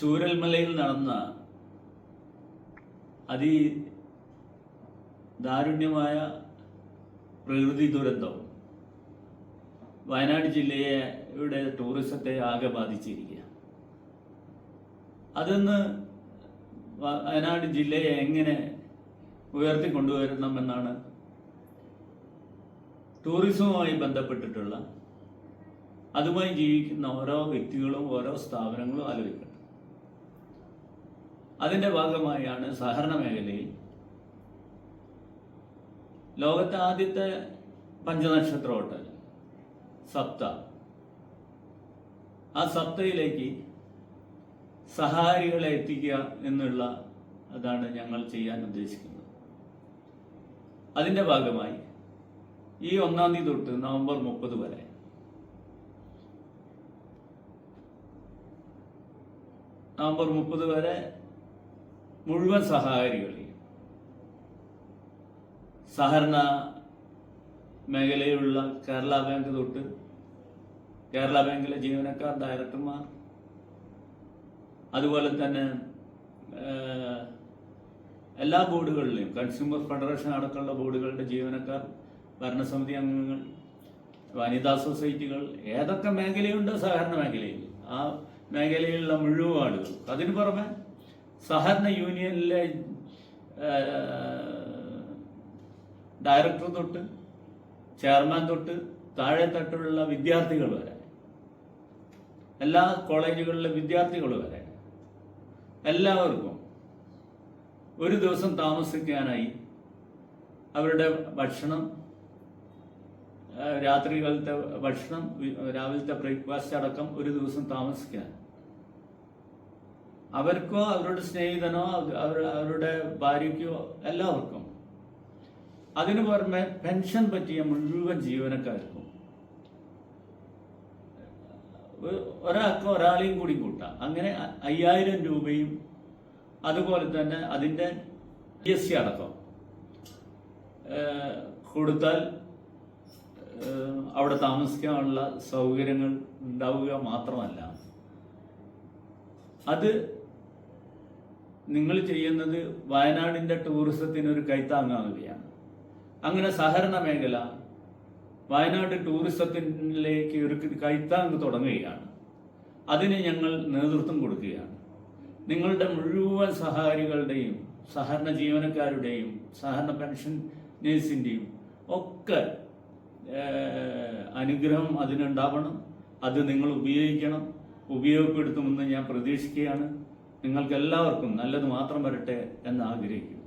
ചൂരൽമലയിൽ നടന്ന അതി ദാരുണ്യമായ പ്രകൃതി ദുരന്തം വയനാട് ജില്ലയെ ഇവിടെ ടൂറിസത്തെ ആകെ ബാധിച്ചിരിക്കുക അതിന്ന് വയനാട് ജില്ലയെ എങ്ങനെ ഉയർത്തിക്കൊണ്ടുവരണമെന്നാണ് ടൂറിസവുമായി ബന്ധപ്പെട്ടിട്ടുള്ള അതുമായി ജീവിക്കുന്ന ഓരോ വ്യക്തികളും ഓരോ സ്ഥാപനങ്ങളും ആലോചിക്കുന്നത് അതിന്റെ ഭാഗമായാണ് സഹകരണ മേഖലയിൽ ലോകത്തെ ആദ്യത്തെ പഞ്ചനക്ഷത്ര ഹോട്ടൽ സപ്ത. ആ സപ്തയിലേക്ക് സഹാരികളെ എത്തിക്കുക എന്നുള്ള അതാണ് ഞങ്ങൾ ചെയ്യാൻ ഉദ്ദേശിക്കുന്നത്. അതിന്റെ ഭാഗമായി ഈ ഒന്നാം തീയതി തൊട്ട് നവംബർ മുപ്പത് വരെ നവംബർ മുപ്പത് വരെ മുഴുവൻ സഹകാരികളെയും. സഹകരണ മേഖലയിലുള്ള കേരള ബാങ്ക് തൊട്ട് കേരള ബാങ്കിലെ ജീവനക്കാർ ഡയറക്ടർമാർ അതുപോലെ തന്നെ എല്ലാ ബോർഡുകളിലെയും കൺസ്യൂമർ ഫെഡറേഷൻ അടക്കമുള്ള ബോർഡുകളുടെ ജീവനക്കാർ ഭരണസമിതി അംഗങ്ങൾ വനിതാ സൊസൈറ്റികൾ ഏതൊക്കെ മേഖലയുണ്ട് സഹകരണ മേഖലയിൽ? ആ മേഖലയിലുള്ള മുഴുവൻ ആളുകൾ അതിനു പുറമെ സഹകരണ യൂണിയനിലെ ഡയറക്ടർ തൊട്ട് ചെയർമാൻ തൊട്ട് താഴെ തട്ടുള്ള വിദ്യാർത്ഥികൾ വരെ. എല്ലാ കോളേജുകളിലെ വിദ്യാർത്ഥികൾ വരെ. എല്ലാവർക്കും ഒരു ദിവസം താമസിക്കാനായി അവരുടെ ഭക്ഷണം രാത്രികാലത്തെ ഭക്ഷണം രാവിലത്തെ ബ്രേക്ക്ഫാസ്റ്റ് അടക്കം ഒരു ദിവസം താമസിക്കാൻ. അവർക്കോ അവരുടെ സ്നേഹിതനോ അവരുടെ ഭാര്യയ്ക്കോ എല്ലാവർക്കും. അതിനു പുറമെ പെൻഷൻ പറ്റിയ മുഴുവൻ ജീവനക്കാർക്കും. ഒരാൾക്ക് ഒരാളെയും കൂടി കൂട്ടാം. അങ്ങനെ അയ്യായിരം രൂപയും അതുപോലെ തന്നെ അതിന്റെ ജി എസ് സി അടക്കം. കൊടുത്താൽ അവിടെ താമസിക്കാനുള്ള സൗകര്യങ്ങൾ ഉണ്ടാവുക മാത്രമല്ല. അത് നിങ്ങൾ ചെയ്യുന്നത് വയനാടിന്റെ ടൂറിസത്തിന് ഒരു കൈത്താങ്ങാവുകയാണ് അങ്ങനെ സഹകരണ മേഖല വയനാട് ടൂറിസത്തിലേക്ക് ഒരു കൈത്താങ് തുടങ്ങുകയാണ്. അതിന് ഞങ്ങൾ നേതൃത്വം കൊടുക്കുകയാണ്. നിങ്ങളുടെ മുഴുവൻ സഹകാരികളുടെയും സഹകരണ ജീവനക്കാരുടെയും സഹകരണ പെൻഷൻ നേഴ്സിന്റെയും ഒക്കെ അനുഗ്രഹം അതിനുണ്ടാവണം. അത് നിങ്ങൾ ഉപയോഗിക്കണം. ഉപയോഗപ്പെടുത്തുമെന്ന് ഞാൻ പ്രതീക്ഷിക്കുകയാണ്. നിങ്ങൾക്ക് എല്ലാവർക്കും നല്ലത് മാത്രം വരട്ടെ എന്ന് ആഗ്രഹിക്കുന്നു.